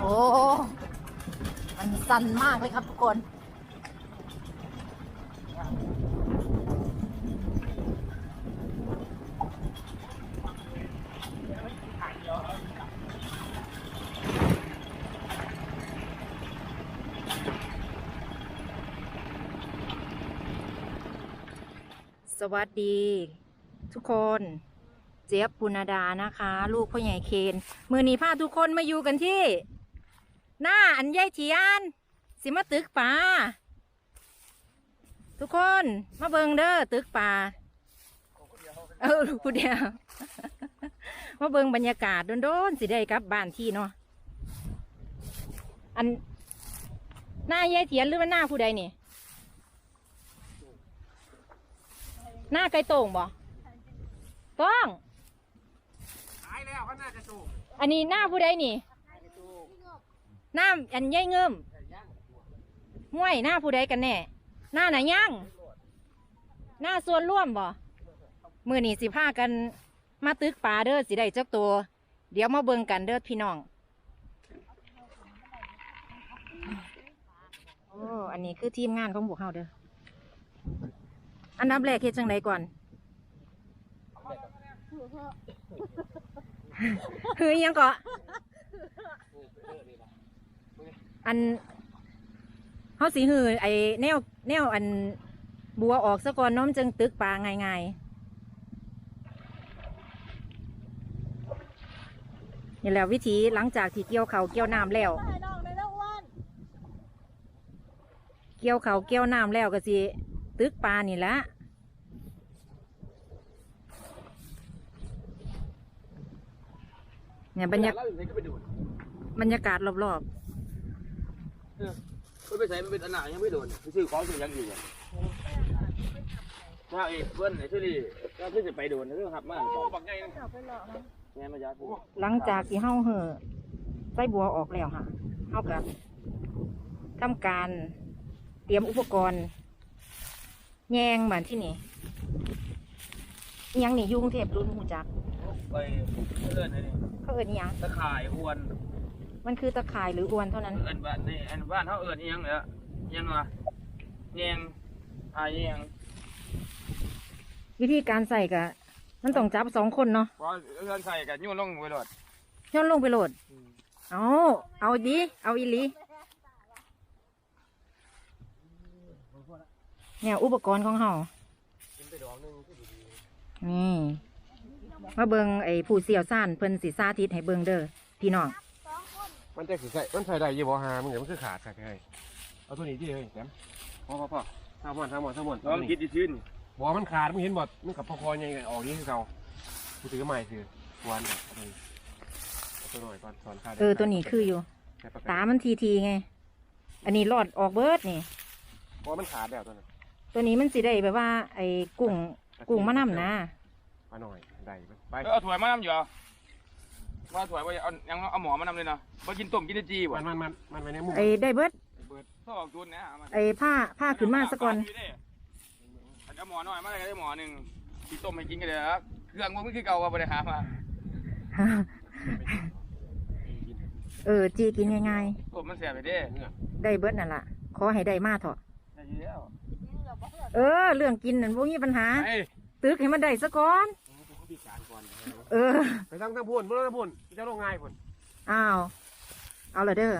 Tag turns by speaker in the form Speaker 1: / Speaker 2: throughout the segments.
Speaker 1: โอ้
Speaker 2: มันสั่นมากเลยครับทุกคนสวัสดี ทุกคน เจี๊ยบปุณดานะคะ ลูกพ่อใหญ่เคนมือหนีผ้าทุกคนมาอยู่กันที่ หน้าอันใหญ่เทียน สิมาตึกป่าทุกคนมาเบิงเด้อตึกป่าเออลูกผู้เดียวมาเบิงบรรยากาศโดนๆสิได้กลับบ้านที่เนาะอันหน้าใหญ่เทียนหรือว่าหน้าผู้ใดนี่ หน้าไก่โต่งบ่ต้อง
Speaker 1: ตายแล้วเขาน่าจะสูบ
Speaker 2: อันนี้หน้าผู้ใดนี่ หน้าอันใหญ่เงิมห้วยหน้าผู้ใดกันแน่หน้าไหนย่างหน้าส่วนร่วมบ่มือนี่สิพากันมาตึกป่าเด้อสิได้จักตัว เดี๋ยวมาเบิ่งกันเด้อพี่น้องโอ้อันนี้คือทีมงานของพวกเฮาเด้ออันดับแรกเฮ็ดจังไดก่อน เฮ้ยยังเกาะอันเขาสีหือไอแนวแนวอันบัวออกซะก่อนน้อมจึงตึกปลาง่ายๆนี่แหละวิธีหลังจากที่เกี่ยวเขาเกี่ยวน้ำแล้ว เกี่ยวเขาเกี่ยวน้ำแล้วก็สิตึกปลานี่แหละ เนี่ยบรรยาก
Speaker 1: แล้วอยู่ไหนก็ไปดูด
Speaker 2: บรรยากาศรอบ
Speaker 1: มันไปใส่มันเป็นอันหนายังไม่โดนไปซื้อของซื้อยังอยู่อะถ้าเอกเพื่อนไหนช่วยดิก็เพื่อจะไปโดนนะเรื่องครับมากโอ้บักไงแง่มายัด
Speaker 2: ๆหลังจากที่เฮาเห่อไส้บัวออกแล้วค่ะเฮากับทำการเตรียมอุปกรณ์แยงเหมือนที่นี่อิหยังนี่อยุงเทพรุ่นหูจัก
Speaker 1: ไปเพื่อนนี่
Speaker 2: เขาเอินอิหยัง
Speaker 1: ตะข่ายอวน
Speaker 2: มันคือตะข่ายหรืออวนเท่านั้น
Speaker 1: เอินบ้านนี่เอินบ้านเขาเอินยังเนี่ยยังวะแยงพายแยง
Speaker 2: วิธีการใส่กะมันต้องจับสองคนเนาะ
Speaker 1: พอเอินใส่กันยุ่งลงไปหลด
Speaker 2: ย้อนลงไปโหลดเอาเอาดีเอาอีหลีเนี่ยอุปกรณ์ของเฮา
Speaker 1: กิน
Speaker 2: มาเบิงไอ้ผู้เสี่ยวซ่านเพิ่นสิสาธิตให้เบิงเด้อพี่น้อง
Speaker 3: มันจะใส่มันใส่ได้ยี่บ่หามึงเดี๋ยวมันคือขาดใส่ให้เอาตัวนี้ดิเฮ้ยแหมพอพอพอทำหมดทำหมดทำหมด
Speaker 1: ลองคิดดิชื่น
Speaker 3: บ่มันขาดมึงเห็นบ่มึงกับพอคอยังไงออกนี่คือเก่ากูถือไม้คือวันแบบเอาตัวหน่อยก่อนสอนขาด
Speaker 2: เออตัวนี้คืออยู่ตามันทีทีๆไง อันนี้รอดออกเบิดนี่
Speaker 3: เพราะมันขาดแล้วตัวนั้น
Speaker 2: ตัวนี้มันสิได้แบบว่า ไอ้กุ้งกุ้งมะน้ำนะ
Speaker 3: มาหน่อย ได้ไป
Speaker 1: เอาถั่วมานำอยู่ว่าถั่วว่าเอายังเอาหมอมานำเลยนะมากินต้มกินจีบ่
Speaker 3: มันมันมันมันไปในมุม
Speaker 2: ไอ้ได้เบิด
Speaker 1: เปิดท่อออกจุนนะ
Speaker 2: ไอ้ผ้าผ้าขึ้นมาซะก่อน
Speaker 1: เอาหมอหน่อยมาเลยได้หมอหนึ่งกินต้มให้กินกันเลยครับเครื่องมันไม่คือเก่าว่าบริหารมา
Speaker 2: เออจีกินง่าย
Speaker 1: ต้มมันเสียไปเด้
Speaker 2: ๆได้เบิดนั่นล่ะขอให้ได้มาเถอะ
Speaker 1: ได้ยินแล้ว
Speaker 2: เออ เรื่องกินนั่นพวกนี้ปัญหา
Speaker 1: ไอ้
Speaker 2: ตึกให้มันได้ซะก่อน
Speaker 3: พิการก่อน
Speaker 2: เออ
Speaker 3: ไปทางทางพุ่นเมื่อทางพุ่นจะลงง่ายพุ่น
Speaker 2: อ้าว เอาละเด้อ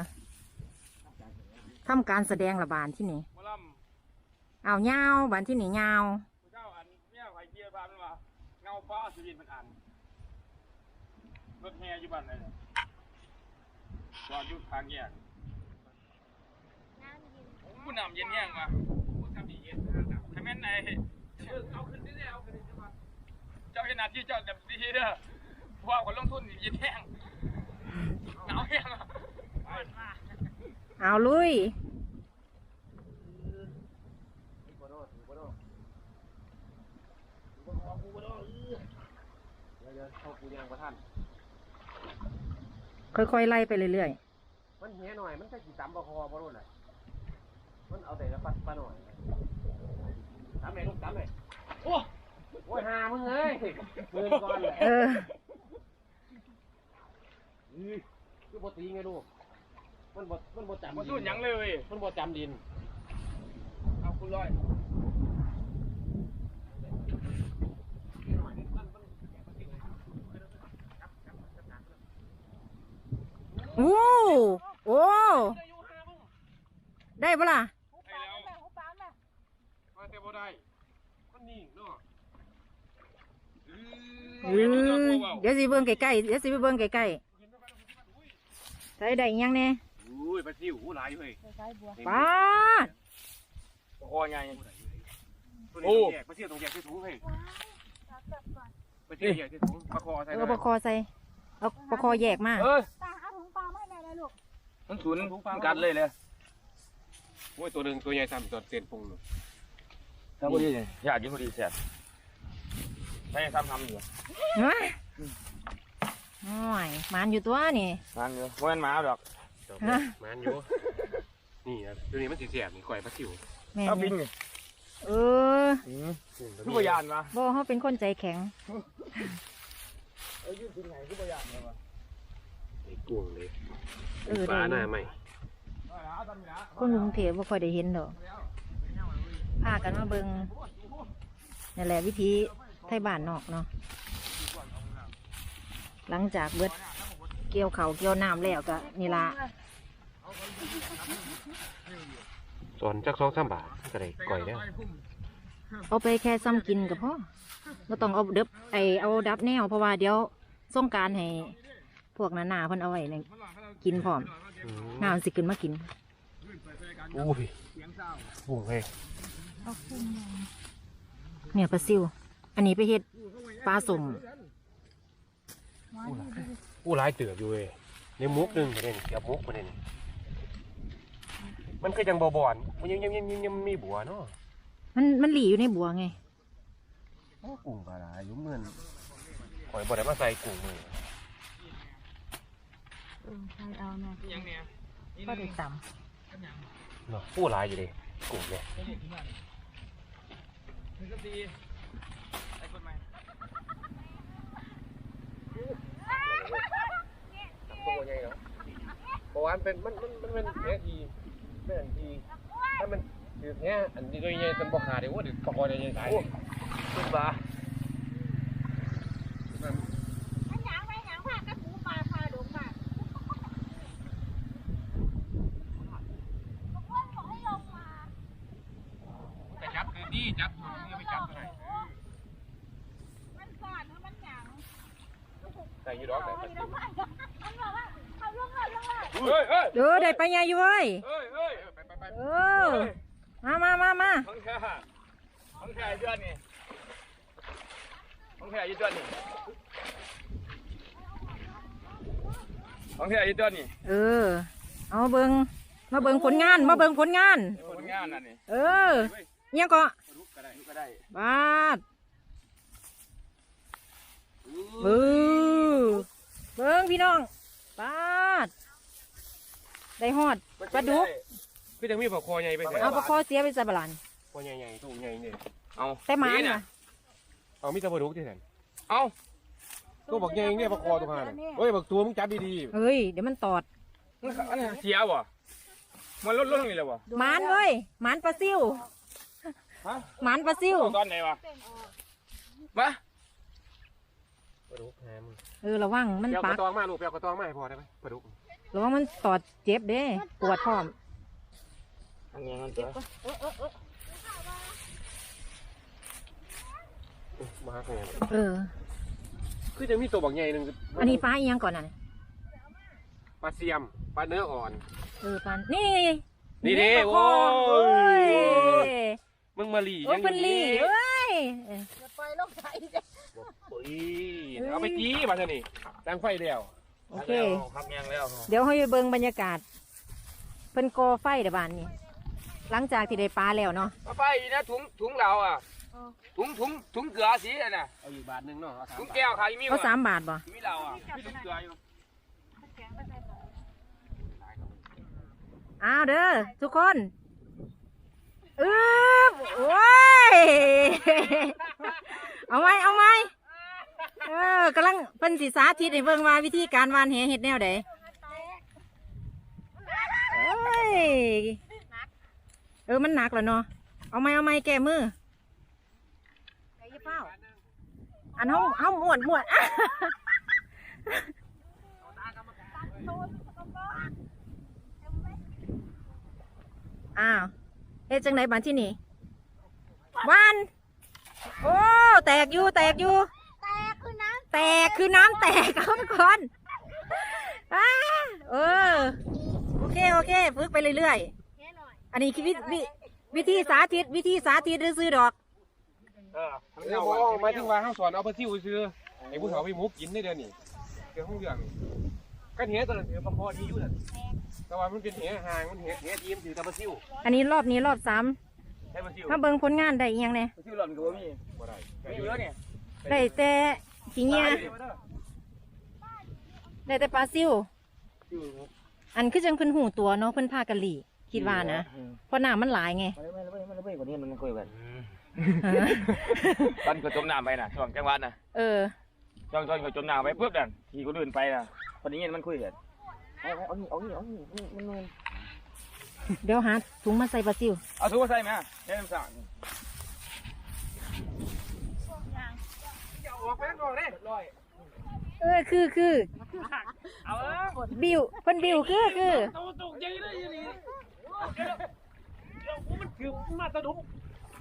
Speaker 2: ทำการแสดงระบานที่นี่
Speaker 1: มอล
Speaker 2: เอาเงาวบานที่นี่เงาวำ
Speaker 1: เจ้าอันเนี่ยไข่เกียร์บ้านมันว่าเงาฟ้าสุรินทร์มันอันรถแห่อยู่บ้านไหนจอดอยู่ทางแยกผู้นำเย็นแย่งมาทำดีเย็นทำแม่นไหนเอาขึ้นได้แล้วเจ้าขนาดที่เจ้าแบบดีเด้อเพราะว่าคนลงทุนเย็นแย่งหนาวแย่งอะ
Speaker 2: เอาลุย
Speaker 3: เดี๋ยวเดี๋ยวเข้ากูยังประท่าน
Speaker 2: ค่อยๆไล่ไปเรื่อย
Speaker 3: มันเหี้ยหน่อย มันแค่กี่ตำประคอบ่รู้เลยมันเอาแต่ละปัดปลาหน่อยตำไหนลูกตำไหนโอ้ โอ้ยหามึงเอ้ยมือก่อนเลย
Speaker 2: ๆเออ
Speaker 3: อื้อคือบ่ตีไงลูกมันบ่มันบ่จำ
Speaker 1: มา
Speaker 3: ดิ
Speaker 1: สู้หยังเลย
Speaker 3: มันบ่จำดิน
Speaker 1: เอาคุณร้อย
Speaker 2: โอ้โอ้ ได้ปะล่ะ
Speaker 1: ให้แล้ว มาแต่บ่ได้
Speaker 3: มันนี่เนาะ
Speaker 2: อือเดี๋ยวสิเบิ่งใกล้ๆเดี๋ยวสิไปเบิ่งใกล้ๆใส่ได้อิหยังแน่
Speaker 3: อุ้ยปลาซิวหูหลายเฮ้ย
Speaker 2: ป้าด
Speaker 1: คอใหญ่
Speaker 3: โอ้ปลาซิวตรงแยกที่ถุงเฮ้ยปลาซิวแยกที่ถุงปลาคอใส่
Speaker 2: เออปลาคอใส่เอาปลาคอแยกมา
Speaker 1: เอ้ย
Speaker 4: ตาเอาถุงปลาไม่ได้เลยลูก
Speaker 1: มันศูนย์กัดเลยเลย
Speaker 3: โอ้ยตัวหนึงตัวใหญ่ซ้ำตัวเส้นพุง
Speaker 1: ถ้าพอดีเนี่ยอยากกินพอดีแซ่บ ไม่ทำทำอยู่
Speaker 2: ฮะโอ้ยหมันอยู่ตัวนี่
Speaker 1: นั่นอยู่เพราะมันหมาดอก
Speaker 2: ฮะ
Speaker 3: มันอยู่ นี่นะตัวนี้มันสีแสบนี่ก่อยปลาซิว
Speaker 2: แม่น
Speaker 1: เอาบิน
Speaker 2: อยู่
Speaker 1: ไง
Speaker 2: เออ
Speaker 1: คือพยานวะ
Speaker 2: บ่เขาเป็นคนใจแข็ง
Speaker 1: เอายืดถึงไหนคือพยานเลยวะ
Speaker 3: ไอ้กุ้งเลย
Speaker 2: เออ
Speaker 3: ปลาห
Speaker 2: ได้
Speaker 3: น้าใหม่
Speaker 1: เอาทำอยู่นะ
Speaker 2: คนกรุงเทพบ่ค่อยได้เห็นดอกพากันมาเบิ่งนี่แหละวิธี ไทยบ้านนอกเนาะหลังจากเบิดเกี่ยวเขาวเกี่ยวน้ำแล้วก็นี่ละ
Speaker 3: ตอนจักสองสามบาทก็ได้ก่อยแล้ว
Speaker 2: เอาไปแค่ซ้ำกินกับพ่อไม่ต้องเอาเดับไอเอาดับแนวเพราะว่าเดี๋ยวส่งกรารให้พวกนานาเพิ่นเอาไว้เนี่ยกินพร้อมน้ามันสิขึ้นมากิน
Speaker 3: โอ้ยกุ้งเฮ้ย
Speaker 2: เนี่ยปลาซิว อันนี้ไปเฮ็ดปลาสม
Speaker 3: อู้หลายเตือบอยู่เว้ยในมุกหนึงประเด็นเกี่ยวมุกประเด็นมันก็ยังบ่บ่อนมันยังยังยังยังยังมีบัวเนาะ
Speaker 2: มันมันหลีอยู่ในบัวไง
Speaker 3: กุ้งปลาหลายอยู่เงินข่อยบ่ได้มาใส่กุ้งมือ
Speaker 4: เอาเนาะ
Speaker 1: ยังเนี่ย
Speaker 2: ก็ได้ต
Speaker 3: เนาะอู้หลายอยู่เลยกุ้งเนี่ย
Speaker 1: ถึงก็ดีไอ้คนใหม่
Speaker 3: ตัวใหญ่เนาะเพราะว่ามันเป็นมันมันมันเป็นแค่ทีเป็นทีถ้ามันคือแค่อันนี้ก็ยังเป็นบ่ขาดเดี๋ยวว่าเดี๋ยวปลาคอใหญ่ๆตาย
Speaker 1: ขึ้นปลา
Speaker 4: อันหยังไปหยังพากระปูปลาพาดงมาบอกว่าบอกให้ลงมา
Speaker 1: ไปจับคือดีจับนี่ไปจับอะไร
Speaker 4: มันสอดหรือมันหยัง
Speaker 3: ใส่อยูดอกแต่
Speaker 4: เอาให้ลงมามันบอกว่าเอาลงเลยลงเลย
Speaker 1: เฮ้ยเฮ้ยำ
Speaker 2: เออได้ปลา ใหญ่อยู่เว้ย
Speaker 1: เฮ้ยเฮ้ยไปไปไป
Speaker 2: เออมามามามา
Speaker 1: ของแท้ของแท้เดือนนี่ของแท้ยี่เดือนนี่ของแท้ยี่เดือนนี่
Speaker 2: เออ เอาเบิงมาเบิงผลงาน มาเบิงผลงาน
Speaker 1: ผลงานนั่นนี่
Speaker 2: เออเนี่ยก็
Speaker 1: ก็ได้ก็ได้
Speaker 2: บาดเออเบิงพี่น้องบาด ได้ฮอดปลาดุก
Speaker 3: พี่จังมีปลาคอใหญ่ไปใส่
Speaker 2: เอาปลาคอเสียไปใส่บาลาน
Speaker 3: คอใหญ่ๆตัวใหญ่เนี่ย
Speaker 1: เอา
Speaker 2: แต่หมา
Speaker 1: นี่
Speaker 2: น่ะ
Speaker 3: เอามีแต่ปลาดุกที่ไหน
Speaker 1: เอา
Speaker 3: ตัวบักใหญ่เนี่ยปลาคอตัวห่าน่ะเฮ้ยบักตัวมึงจับดี
Speaker 2: เฮ้ยเดี๋ยวมันตอด
Speaker 1: อันนี้เสียบ่มันลดลดลงนี่เลยบ่
Speaker 2: หมานเว้ยหมานปลาซิว
Speaker 1: ฮะ
Speaker 2: หมานปลาซิว
Speaker 1: ตอนไหนวะวะ
Speaker 3: ๆปลาดุกแฮม
Speaker 2: เออระวังมัน
Speaker 3: เปียวก
Speaker 2: ปั
Speaker 3: ระ
Speaker 2: ก
Speaker 3: ตองมาลูกเปียวกระตองมาให้พอได้ไหมปลาดุก
Speaker 2: ระวังมันตอดเจ็บเด้ ปวดพร้อม
Speaker 1: อันนี้มันตัว
Speaker 3: มาแฮม
Speaker 2: เออ
Speaker 3: คือจะมีตัวบักใหญ่หนึ่ง
Speaker 2: อันนี้ปลาอีหยังก่อนน่ะ
Speaker 3: ปลาเสียมปลาเนื้ออ่อน
Speaker 2: เออปลานี่
Speaker 3: นี่เด้
Speaker 2: ปลาคอ
Speaker 3: โอ้
Speaker 2: เฮ้ย
Speaker 3: ยมึงมาหลี
Speaker 2: โอ้ยเป็นลี่เอ้ย
Speaker 4: อย่าปล่อยลงใส่เด้อ
Speaker 3: โอ้ยเอาไปจี้มาเถอะนี่ตั้งไฟแล้ว
Speaker 2: โอเค
Speaker 1: พักยังแล้ว
Speaker 2: เดี๋ยวให้ไปเบิ่งบรรยากาศ เพิ่นก่อไฟเดี๋ยวบานนี้ หลังจากที่ได้ปลาแล้วเนาะ
Speaker 1: มาไปนะถุงถุงเราอะถุงถุงถุงเกลือสีน่ะนะ
Speaker 3: เอาอีกบาทหนึงเนาะเอาสาม
Speaker 1: ถุง
Speaker 3: บาท
Speaker 1: แก้วขายมี
Speaker 2: ก็
Speaker 1: วะ
Speaker 2: สามบาทบ่
Speaker 1: มีเราอะมีถุงเกลืออยู่
Speaker 2: อ้าวเด้อทุกคนอึ๊บโอ้ย เอาไหมเอาไหม เออกำลังเพิ่นสิสาธิตให้เบิ่งว่าวิธีการวานแหเฮ็ดแนวใดเอ้ยเออมันหนักแล้วเนาะเอาไม้เอาไม้แก้มือไอ้ยี่เป้าอันเฮาเฮาม่วนม่วนอ้าวเฮ็ดจังไหนบานที่นี่วาน โอ้ แตกอยู่ แตกอยู่
Speaker 4: แต่คือน้
Speaker 2: แตกคือน้ำแตกครับทุกคนอ้าเออ โอเค โอเค ฝึกไปเรื่อยำ
Speaker 4: แค่หน่อย
Speaker 2: ๆอันนี้คือวิวิวิธีสาธิต วิธีสาธิตซื้อๆดอก
Speaker 1: เออ
Speaker 3: เออบอกหมายถึงว่าเฮาสอนเอาไปซิวซื้อไอ้ผู้เฒ่าไปหมูกินได้เดี๋ยวนี้เดี๋ยวห้องเรื่องก็เหี้ยตอนนั้นเดี๋ยวประพอดีอยู่นั่นแต่ว่ามันเป็นเหี้ยห่างมันเหี้ยเหี้ยทีมถือตะปะซิว
Speaker 2: อันนี้รอบนี้รอบสาม
Speaker 1: ให้มาซิว
Speaker 2: มาเบิ่งผลงานได้อีหยังเนี่ย
Speaker 1: ซิวหล่อนก็บ่มี
Speaker 3: บ่ได้
Speaker 1: มีเยอะเนี่ย
Speaker 2: ได้แต่ ขี้เงี้ยได้แต่ปลาซิว อันคือจังเพิ่นหูตัวเนาะเพิ่นพากันหลีคิดว่านะเพราะน้ำมันหลายไง
Speaker 1: ไม่ไม่ไม่ไม่ไม่กว่านี้มันคุยกันตอนก็จมน้ำไปน่ะช่วงจังหวัดน่ะ
Speaker 2: เออ
Speaker 1: ช่วงตอนก็จมน้ำไปปุ๊บนั่นขี่คนอื่นไปน่ะพอดีเงี้ยมันคุยกันเอาเอานี่เอานี่เอานี่มันมัน
Speaker 2: เดี๋ยวหาถุงมาใส่ปลาซิว
Speaker 1: เอาถุงมาใส่ไหมใช้น้ำสั่ง
Speaker 3: ออกไปก่อนเด้ร้อย
Speaker 2: เออคือคือ
Speaker 1: เอาเออ
Speaker 2: บิวเพิ่นบิวคือคือ
Speaker 1: ตัวตกใจเลยอย่างนี้เดี๋ยวกูมันถือมาตะดุม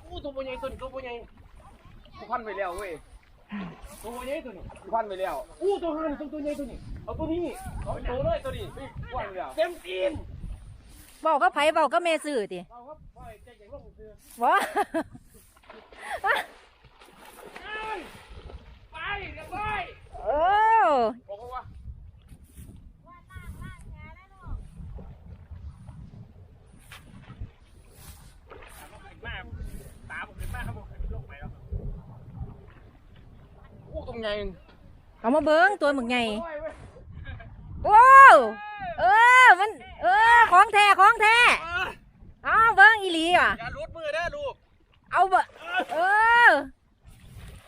Speaker 1: กูตัวปัญญตัวนี้ตัวปัญญกูพันไปแล้วเว้ยตัวปัญญตัวนี้กูพันไปแล้วอู้ตัวหันตัวตัวใหญ่ตัวนี้เอาตัวนี้เอาตัวเลยตัวนี้พันไปแล้วเต็มตีน
Speaker 2: บอกก็ไผบอกก็แม่ซื้อติ
Speaker 1: เอาครับปล่อยใจอย่างลงคือ
Speaker 2: วะ
Speaker 1: ไปเรียบร้อย
Speaker 2: เออ
Speaker 1: บอกเขาว่ามาตามขึ้นมาครับผมลงไปแล้วอู้ตรงไง
Speaker 2: เอามาเบิ้งตัวหมึกไง
Speaker 1: โอ้ยเว้ย
Speaker 2: โอ้เออมัน เออ ของแท้ ของแท้เอาเบิ้งอีหลีว่ะ
Speaker 1: อย่าลุดมือได้ลูก
Speaker 2: เอาเบเออ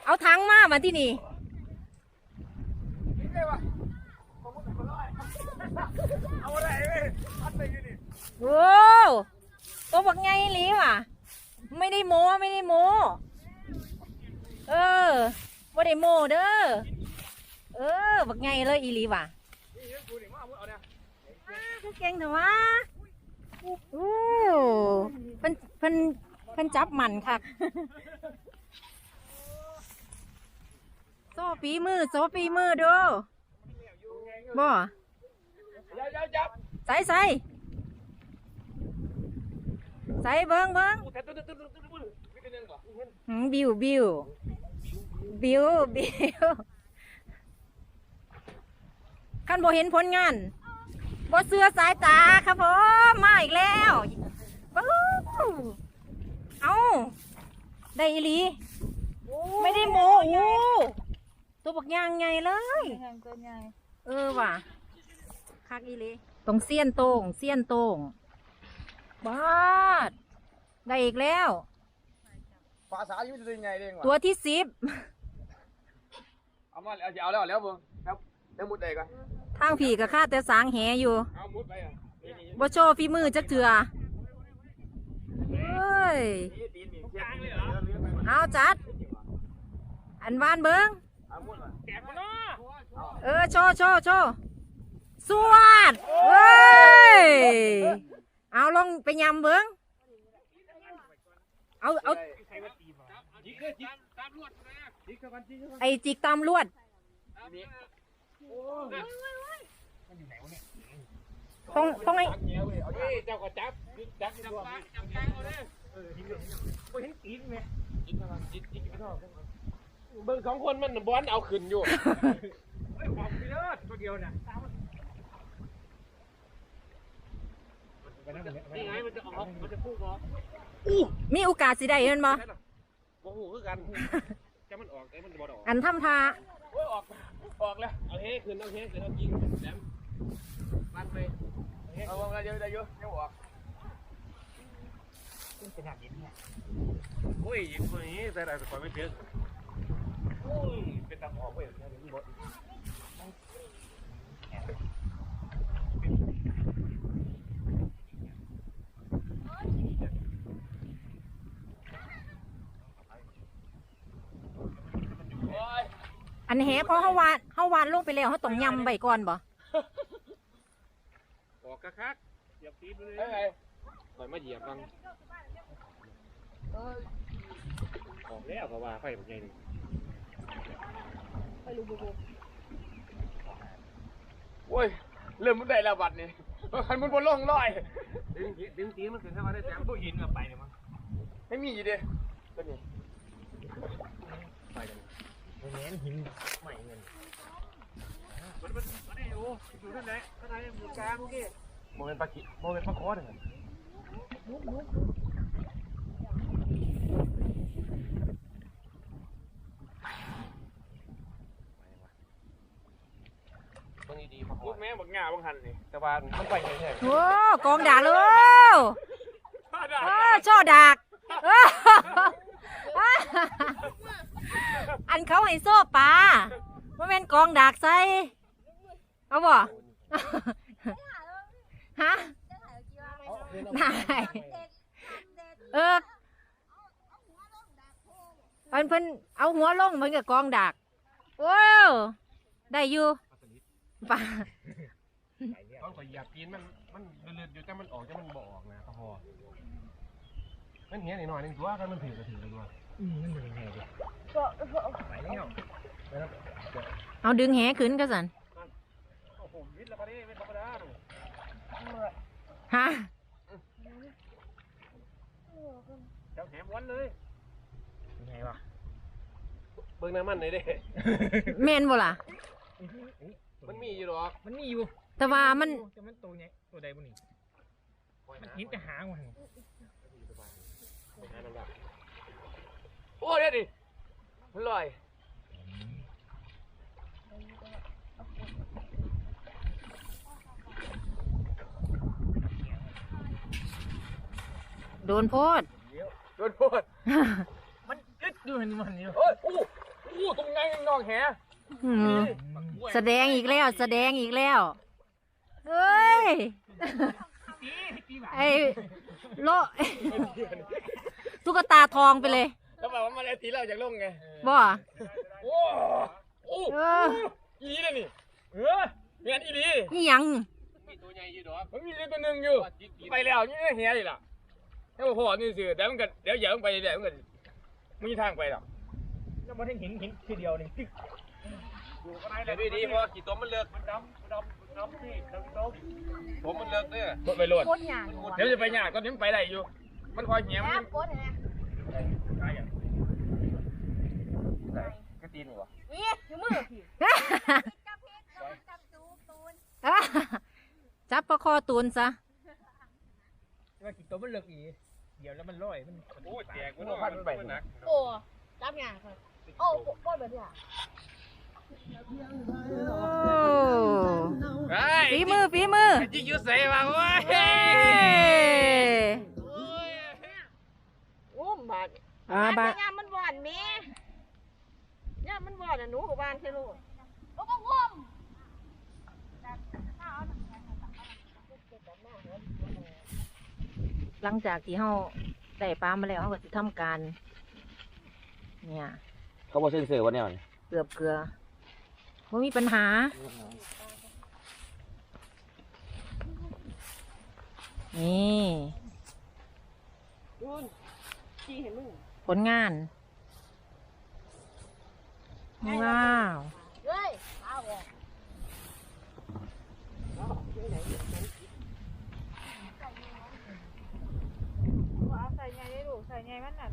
Speaker 2: เอาถังมามาที่นี่
Speaker 1: นี่ไงวะ เอาอะไรเว้ยพัดไปอยู่นี่
Speaker 2: โอ้ตัวบักไงหลีว่ะ ไม่ได้โม้ไม่ได้โม้เออไม่ได้โม้เด้อ เออบักไงเลยอีหลีว่ะ
Speaker 1: นี่เห็นกูนี่มาเอาเนี่ย
Speaker 2: คือเก่งแต่ว่าโอ้เพิ่นเพิ่นเพิ่นจับหมันค่ะโซ่ปีมือโซ่ปีมือดูบ่
Speaker 1: อย่าอย่าจับ
Speaker 2: ใส่ใส่ใส่เบิ้งเบิ้ง
Speaker 1: กูแต่ตัวตัวตัวตัวตัวมีแต่เรื่องก่อน
Speaker 2: หืมบิวบิวบิวบิวคันบ่เห็นผลงานบ่เสือสายตาครับผมมาอีกแล้วปู๊เอาได้อีหลีไม่ได้โมโอ้ตัวบักยางไงเลย
Speaker 4: ตัวใหญ่
Speaker 2: เออว่ะคักอีหลี ตรงเสี้ยนโต่งเสี้ยนโต่งบาดได้อีกแล้ว
Speaker 1: ภาษาอยู่ตัวใหญ่เองว่ะ
Speaker 2: ตัวที่สิบ
Speaker 1: เอามาเอาเอาแล้วแล้วเบิ่งครับเดี๋ยวมุดได้ก่อน
Speaker 2: ทางผีกับข้าแต่สางแหอยู่
Speaker 1: เอามุดไปอะนี่นี่
Speaker 2: บ่โชว์ฝีมือจักเถื่อเฮ้ย
Speaker 1: นี่ตีนนี่เทียบเลยเหรอ
Speaker 2: เอาจัด อันวานเบิง
Speaker 1: เอามุดมาแกะมันเนาะ
Speaker 2: เออ โชว์โชว์โชว์ สวัสดเฮ้ย เอาลงไปยำเบิงเอา เอา
Speaker 1: จิกเลยจิกตามลวดนะจิกเข้ากันจิกเข้ากัน
Speaker 2: ไอจิกตามลวด
Speaker 1: นี่
Speaker 2: ต้องต้องไอ
Speaker 1: เงี้ยเว้ยเอาดิเจ้าก็จับจับจับจับกลางเอาเลยเออจิกโอ้ยเห็นตีนไหมจิกเข้ากันจิกจิกเข้ากัน
Speaker 3: เบิ่งสองคนมันบอลเอาขึ้นอยู่
Speaker 1: เฮ้ยของพี่เลิศตัวเดียวน่ะนี่ ไงมันจะออกมันจะพุ่งออก
Speaker 2: มีโอกาสสิได้เห็นบ่
Speaker 3: โอ้โหคือกันจะมันออกแต่มันบ่ออก
Speaker 2: อันทำทา
Speaker 1: โอ้ยออกออกแล้ว
Speaker 3: เอาเฮ้ขึ้นเอาเฮ้ขึ้นเอายิงแหลมมันไป
Speaker 1: เอาวางอะไรเยอะได้เยอะเยอะออก
Speaker 3: โอ้ยยิงตัวนี้แต่ได้สกอร์ไม่เพี้ยนโอ้ยเป็นตาออกเว้ย
Speaker 1: โอ้ย
Speaker 2: อัน แหเพอเฮาวานเฮาวานลงไปแล้วเฮาต้องยำใบก่อนบ่
Speaker 3: ออกกะคักเหยียบตีนเลย
Speaker 1: เอ้ย
Speaker 3: ปล่อยมาเหยียบบังออกแล้วเพราะว่าไฟผมันใหญ่นี่
Speaker 1: โอ้ยเริ่มมันได้แล้วบัดนี่คันมันบนล่องลอย
Speaker 3: ดึงดึงตีมันขึ้นเข้ามาได้แต้มผู้หินกับไปเนี่ยมั้ง
Speaker 1: ไม่มีอยู่ดิตัวนี้
Speaker 3: เน้ นหินใหม่เงินมันมันมันได้อยู่อยู่ที่ไหนข้างในอยู่กลางเมื่อกี้โมเป็นปลาขี้โมเป็นปลาคอเนี่ยต้องดีๆปลาคอ
Speaker 1: ลูกแม่บักหงาบังหันนี่
Speaker 3: แต่ว่ามันไปแค่
Speaker 2: โอ้กองดากเลยโอ้โอ้ช่อดากเอ้ อันเขาให้โซ่ปลาว่าแม่นกองดากใส่เอาบ่ฮะได้เออเพิ่นเพิ่นเอาหัวลงเพิ่นก็กองดากโอ้ได้อยู่ปลา
Speaker 3: ต้องไปเหยียบตีนมันมันเลือดอยู่แต่มันออกแต่มันบ่ออกนะปลาคอมันเหี้ยหน่อยหนึ่งตัวกันมันถือก็ถือเลยตัวไปแล้ว
Speaker 2: เอาดึงแหขึ้นก็สัน
Speaker 3: โอ้โหวิทย์แล้วก็ได้ไม่ธรรมดาหนู
Speaker 2: ฮะ
Speaker 3: จับแหมวันเลย
Speaker 1: ไงวะ
Speaker 3: เบิ่งน้ำมันหน่อยเด้
Speaker 2: แม่นบ่ล่ะ
Speaker 3: มันมีอยู่หรอก
Speaker 5: มันมีอยู่
Speaker 2: แต่ว่ามัน
Speaker 5: แต่มันตัวใหญ่ตัวใดบุนี่มันหินแต่หางมัน
Speaker 1: โอ้เดี๋ยวดิมันลอย
Speaker 2: โดนโพด
Speaker 1: โดนพูด
Speaker 5: มันอึดอยู่มันมันอยู่
Speaker 1: โอ้ยอู้อู้ตรงไงนองแห
Speaker 2: อืมแสดงอีกแล้ว แสดงอีกแล้วเฮ้ยไอ้โลตุ๊กตาทองไปเลย
Speaker 1: แล้วแบบว่ามันไอ้ทีเราจากลงไง
Speaker 2: บ่
Speaker 1: โอ้โอ้
Speaker 2: เออ
Speaker 1: อีเลยนี่เออเมียนอีดี
Speaker 2: นี่ยัง
Speaker 3: มีตัวใหญ่อยู่ดอก
Speaker 1: มันมีตัวหนึ่งอยู่ ไปแล้วนี่เฮียดิล่ะให้พ่อนี่สิแต่มันก็เดี๋ยวอย่ามันไปเดี๋ยวมันก็ไม่มีทางไปหรอก
Speaker 5: แล้วมันหินหินทีเดียวนี่ตึ๊ก
Speaker 3: เดี๋ยวดีๆเพราะกี่ตัวมันเลือกมันดำมันดำมันดำนี่ดำดำผมมันเลือกเนี่ย
Speaker 1: รถไปรถ
Speaker 4: โคตรหยาบ
Speaker 1: เดี๋ยวจะไปยากก็เดี๋ยวมันไปได้อยู่ มันคอยเหี่ยมัน
Speaker 4: น้ำโค ตรเนี่ย
Speaker 1: ก็ตีนหัว
Speaker 4: นี่ถือมือพี่จับเพชรจับตูตูน
Speaker 2: จับประคอตูนซะ
Speaker 5: ว่ากี่ตัวมันเลิกอีเดี๋ยวแล้วมันลอยมัน
Speaker 3: โอ้ยแตกมันพันมันไปหนัก
Speaker 4: โอ้จับหยาบค่ะโอ้โคตรแบบนี้
Speaker 2: โอ้
Speaker 1: ไอ้
Speaker 2: ฝีมือฝีมือ
Speaker 1: จิกยูใส่มาโอ้ย
Speaker 2: เฮ้ย
Speaker 4: อุ้มบาด
Speaker 2: อ่าบะ
Speaker 4: ยามมันหวานแม่ ยามมันหวานอะหนูกับบ้านใช่ลูกโอ้ก็งม
Speaker 2: หลังจากที่เฮาได้ปลามาแล้วเฮาก็สิทำการ เนี่ย
Speaker 6: เขาบอกเส้นเสือวันนี้มัน
Speaker 2: เกลือบเกลือว่ามีปัญหา นี่
Speaker 4: ชี้เห็นมึง
Speaker 2: ผลงาน ว้าว
Speaker 4: เออใส่ไงได้ลูกใส่ไงมันน่ะ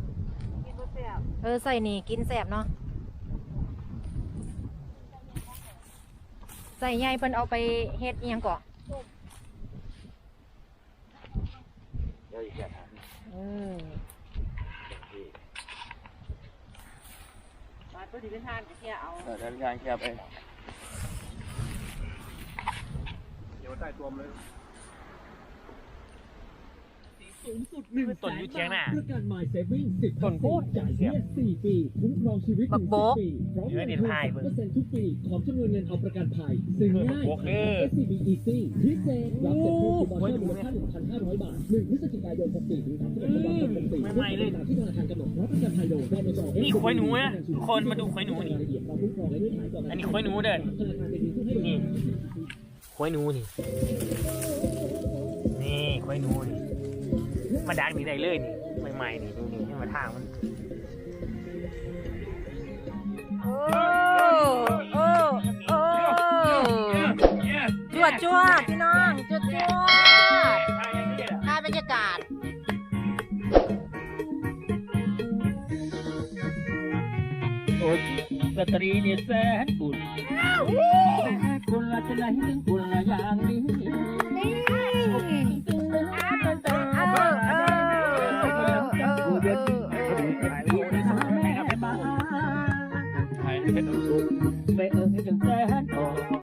Speaker 4: กินบ่เสียบ
Speaker 2: เออใส่นี่กินแสบเนาะใส่ใหญ่เพิ่นเอาไปเฮ็ดอียงก่อ
Speaker 6: เดี๋ยวอีกแค่ทาง
Speaker 2: เออ
Speaker 4: ม ตัวที่เป็นทานแค่เอา
Speaker 6: เออทางทางแคบไป
Speaker 3: เดี๋ยวใต้ตัวมันเลย
Speaker 1: ส
Speaker 3: สูงสุดหนึ่ง
Speaker 5: ต้นอยู่เถียงน่ะ
Speaker 3: ประกัน My Saving 10
Speaker 5: ต้นพูด
Speaker 3: จ่ายแค่4ปีคุ้มครองชีวิต
Speaker 2: บักโบ๊ะ
Speaker 3: ถึง10ปีพร้อม
Speaker 5: เนื้อดินพายเบิ่ง
Speaker 3: เปอร์เซ็นต์ทุกปีพร้อมจำนวนเงินเอาประกันภัยซึ่งง่าย
Speaker 5: บักโบ๊ะเด้อ
Speaker 3: SCB Easy พิเศษรับเซ็นทรัลคูปองมูลค่า1,500 บาท1พฤศจิกายน64ถึง31ธันวาคม64
Speaker 5: ใหม่ๆเลย
Speaker 3: ตามที่ธนาคารกำหนดรับประกันภัยโดยบลจ
Speaker 5: นี่ควายหนูนะทุกคนมาดูควายหนูนี่
Speaker 3: รายละเอียดความคุ้มครองและเงื่อนไขก่อน
Speaker 5: อันนี้ควายหนูเด้อ
Speaker 3: ธนาคารเป็นผู้ให้บริ
Speaker 5: นี่
Speaker 3: การ
Speaker 5: ควายหนูนี่นี่ควายหนูนี่ มาดักนี่ได้เลยนี่ใหม่ๆนี่ดูนี่ให้มาทางมัน
Speaker 2: โอ้โอ้โอ้จวดจวดพี่น้องจวดจวดถ่ายบรรยากาศ
Speaker 5: โอ้ลอตเตอรี่เนี่ยแสนบุญคนละจะไหนถึงคนละอย่างนี้
Speaker 2: นี่